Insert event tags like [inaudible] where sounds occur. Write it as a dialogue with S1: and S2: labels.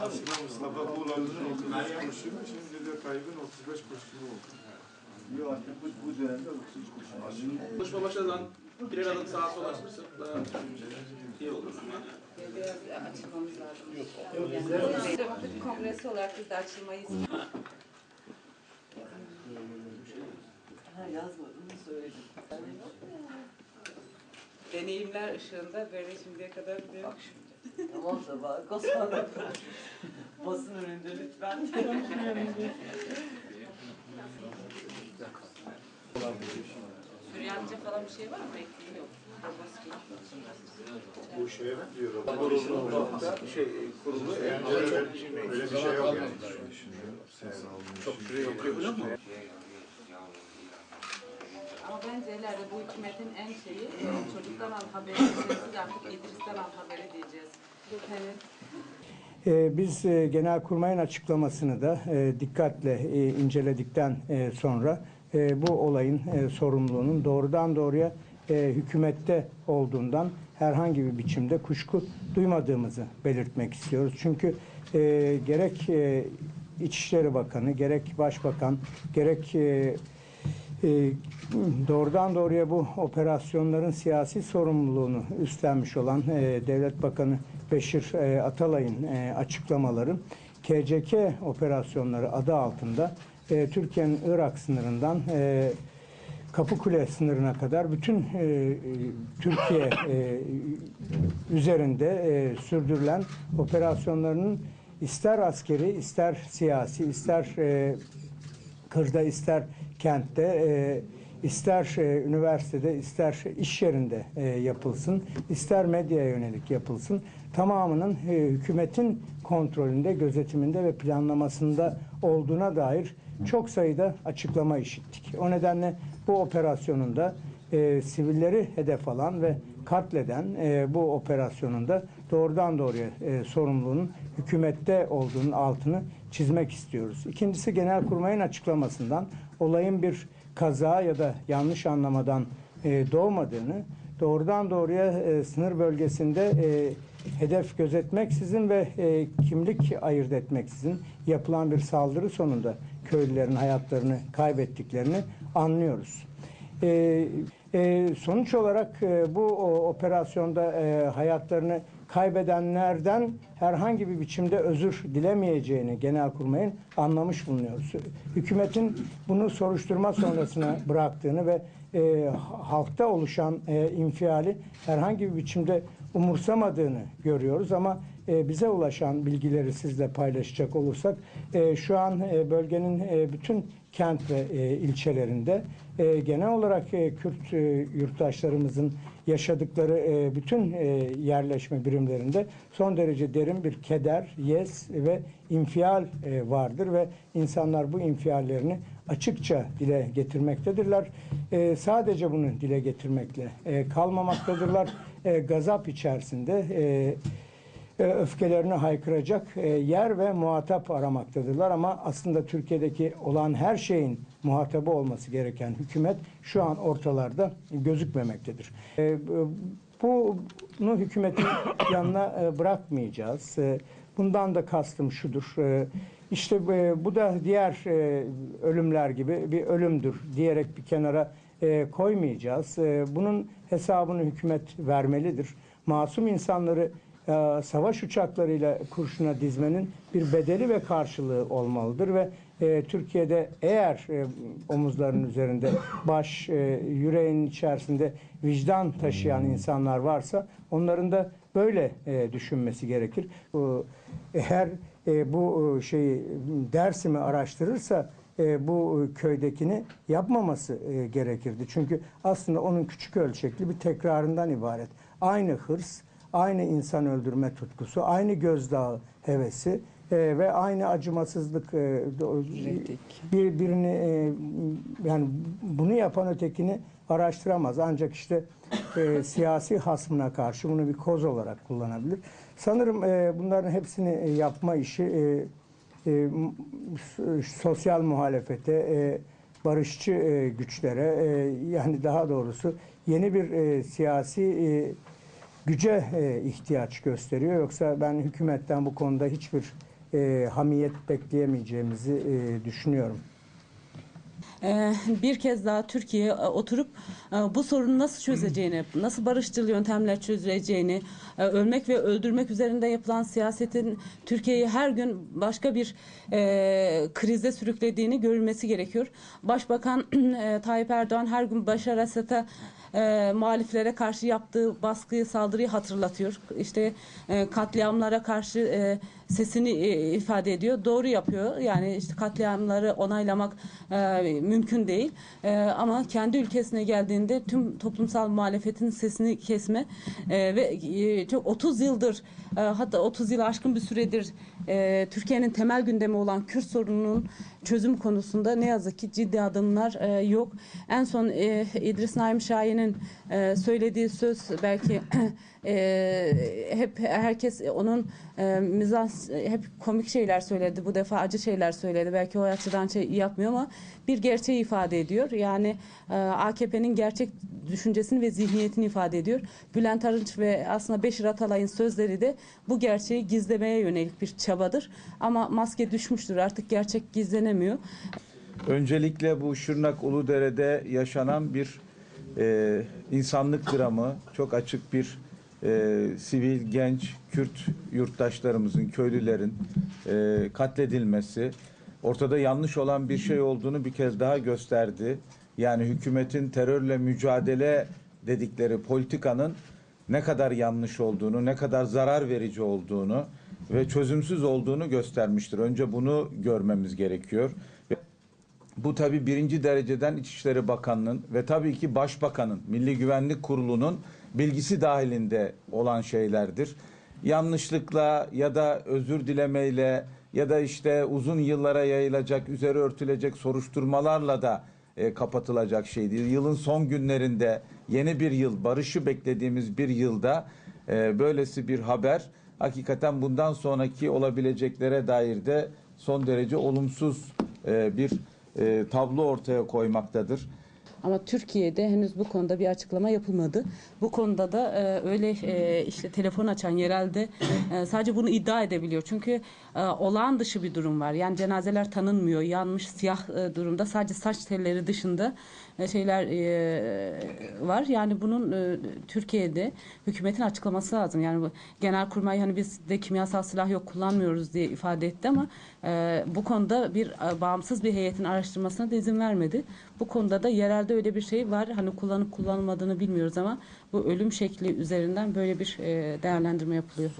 S1: Aslında Mustafa Buğralı'nın 35 kurşunu, şimdi de Tayyip'in 35 kurşunu oldu.
S2: Yok artık bu, bu dönemde 33 kurşun.
S3: Konuşma başladan birer adım sağa sola açmışsın. Daha iyi olur.
S4: Açılmamız lazım. Yani, Demokratik Kongresi olarak biz de açılmayı istiyoruz.
S5: Ha yazmadığını söyledim.
S4: Deneyimler ışığında böyle şimdiye kadar bir yok.
S5: Tamam da bak o sonra basın önünde lütfen.
S4: Süryanice falan bir şey var mı? Ektiğim yok.
S1: Bu şeye mi diyor?
S3: Kurulu, şey, kurulu.
S1: Öyle, öyle bir şey yok yani.
S3: Çok şuraya okuyor musun?
S4: Ama bence ileride bu hükümetin en şeyi e, çocuktan alfaberi diyeceğiz. Artık İdris'ten alfaberi diyeceğiz. Evet.
S6: Ee, Biz e, Genelkurmay'ın açıklamasını da e, dikkatle e, inceledikten e, sonra e, bu olayın e, sorumluluğunun doğrudan doğruya e, hükümette olduğundan herhangi bir biçimde kuşku duymadığımızı belirtmek istiyoruz. Çünkü e, gerek e, İçişleri Bakanı, gerek Başbakan, gerek e, e, doğrudan doğruya bu operasyonların siyasi sorumluluğunu üstlenmiş olan e, Devlet Bakanı Beşir e, Atalay'ın e, açıklamaları KCK operasyonları adı altında e, Türkiye'nin Irak sınırından Kapıkule sınırına kadar bütün e, Türkiye e, üzerinde e, sürdürülen operasyonlarının ister askeri, ister siyasi, ister e, kırda, ister kentte, e, ister e, üniversitede, ister iş yerinde e, yapılsın, ister medyaya yönelik yapılsın, tamamının e, hükümetin kontrolünde, gözetiminde ve planlamasında olduğuna dair çok sayıda açıklama işittik. O nedenle bu operasyonun da e, sivilleri hedef alan ve katleden e, bu operasyonun da doğrudan doğruya e, sorumluluğunun hükümette olduğunun altını çizmek istiyoruz. İkincisi Genelkurmay'ın açıklamasından olayın bir kaza ya da yanlış anlamadan e, doğmadığını doğrudan doğruya e, sınır bölgesinde e, hedef gözetmeksizin ve e, kimlik ayırt etmeksizin yapılan bir saldırı sonunda köylülerin hayatlarını kaybettiklerini anlıyoruz. E, e, sonuç olarak e, bu operasyonda e, hayatlarını kaybedenlerden herhangi bir biçimde özür dilemeyeceğini Genelkurmay'ın anlamış bulunuyoruz. Hükümetin bunu soruşturma sonrasına bıraktığını ve e, halkta oluşan e, infiali herhangi bir biçimde umursamadığını görüyoruz ama e, bize ulaşan bilgileri sizle paylaşacak olursak e, şu an e, bölgenin bütün kent ve ilçelerinde genel olarak Kürt yurttaşlarımızın yaşadıkları bütün yerleşme birimlerinde son derece derin bir keder, yes ve infial vardır ve insanlar bu infiallerini açıkça dile getirmektedirler. Sadece bunu dile getirmekle kalmamaktadırlar. E, gazap içerisinde e, e, öfkelerini haykıracak e, yer ve muhatap aramaktadırlar ama aslında Türkiye'deki olan her şeyin muhatabı olması gereken hükümet şu an ortalarda gözükmemektedir. E, Bunu hükümetin [coughs] yanına bırakmayacağız. Bundan da kastım şudur. İşte bu da diğer ölümler gibi bir ölümdür diyerek bir kenara e, koymayacağız. E, Bunun hesabını hükümet vermelidir. Masum insanları e, savaş uçaklarıyla kurşuna dizmenin bir bedeli ve karşılığı olmalıdır ve e, Türkiye'de eğer e, omuzlarının üzerinde baş, e, yüreğin içerisinde vicdan taşıyan insanlar varsa onların da böyle e, düşünmesi gerekir. Bu, eğer e, bu e, şeyi Dersim'i araştırırsa e, bu köydekini yapmaması e, gerekirdi. Çünkü aslında onun küçük ölçekli bir tekrarından ibaret. Aynı hırs, aynı insan öldürme tutkusu, aynı gözdağı hevesi e, ve aynı acımasızlık e, bir birini e, yani bunu yapan ötekini araştıramaz. Ancak işte e, siyasi hasmına karşı bunu bir koz olarak kullanabilir. Sanırım e, bunların hepsini e, yapma işi e, e, s- sosyal muhalefete, e, barışçı e, güçlere, e, yani daha doğrusu yeni bir e, siyasi e, güce e, ihtiyaç gösteriyor. Yoksa ben hükümetten bu konuda hiçbir e, hamiyet bekleyemeyeceğimizi e, düşünüyorum.
S5: Ee, bir kez daha Türkiye e, oturup e, bu sorunu nasıl çözeceğini, nasıl barışçıl yöntemler çözüleceğini, e, ölmek ve öldürmek üzerinde yapılan siyasetin Türkiye'yi her gün başka bir krize sürüklediğini görülmesi gerekiyor. Başbakan [clears throat] Tayyip Erdoğan her gün Başar Esad'a e, muhaliflere karşı yaptığı baskıyı, saldırıyı hatırlatıyor. İşte e, katliamlara karşı e, sesini e, ifade ediyor. Doğru yapıyor. Yani işte katliamları onaylamak e, mümkün değil. E, ama kendi ülkesine geldiğinde tüm toplumsal muhalefetin sesini kesme e, ve e, çok 30 yıldır e, hatta 30 yıl aşkın bir süredir e, Türkiye'nin temel gündemi olan Kürt sorununun çözüm konusunda ne yazık ki ciddi adımlar e, yok. En son e, İdris Naim Şahin'in e, söylediği söz belki [clears throat] e, hep herkes onun e, mizah hep komik şeyler söyledi. Bu defa acı şeyler söyledi. Belki o açıdan şey yapmıyor ama bir gerçeği ifade ediyor. Yani e, AKP'nin gerçek düşüncesini ve zihniyetini ifade ediyor. Bülent Arınç ve aslında Beşir Atalay'ın sözleri de bu gerçeği gizlemeye yönelik bir çabadır. Ama maske düşmüştür. Artık gerçek gizlenemiyor.
S2: Öncelikle bu Şırnak Uludere'de yaşanan bir e, insanlık dramı, çok açık bir e, sivil, genç, Kürt yurttaşlarımızın, köylülerin e, katledilmesi, ortada yanlış olan bir şey olduğunu bir kez daha gösterdi. Yani hükümetin terörle mücadele dedikleri politikanın ne kadar yanlış olduğunu, ne kadar zarar verici olduğunu ve çözümsüz olduğunu göstermiştir. Önce bunu görmemiz gerekiyor. Bu tabi birinci dereceden İçişleri Bakanı'nın ve tabii ki Başbakan'ın, Milli Güvenlik Kurulu'nun bilgisi dahilinde olan şeylerdir. Yanlışlıkla ya da özür dilemeyle ya da işte uzun yıllara yayılacak, üzeri örtülecek soruşturmalarla da e, kapatılacak şey değil. Yılın son günlerinde yeni bir yıl, barışı beklediğimiz bir yılda e, böylesi bir haber hakikaten bundan sonraki olabileceklere dair de son derece olumsuz e, bir e, tablo ortaya koymaktadır.
S5: Ama Türkiye'de henüz bu konuda bir açıklama yapılmadı. Bu konuda da e, öyle e, işte telefon açan yerelde e, sadece bunu iddia edebiliyor. Çünkü e, olağan dışı bir durum var. Yani cenazeler tanınmıyor. Yanmış siyah e, durumda sadece saç telleri dışında e, şeyler e, var. Yani bunun e, Türkiye'de hükümetin açıklaması lazım. Yani bu Genelkurmay hani biz de kimyasal silah yok kullanmıyoruz diye ifade etti ama e, bu konuda bir e, bağımsız bir heyetin araştırmasına da izin vermedi. Bu konuda da yerelde öyle bir şey var. Hani kullanıp kullanılmadığını bilmiyoruz ama bu ölüm şekli üzerinden böyle bir e, değerlendirme yapılıyor.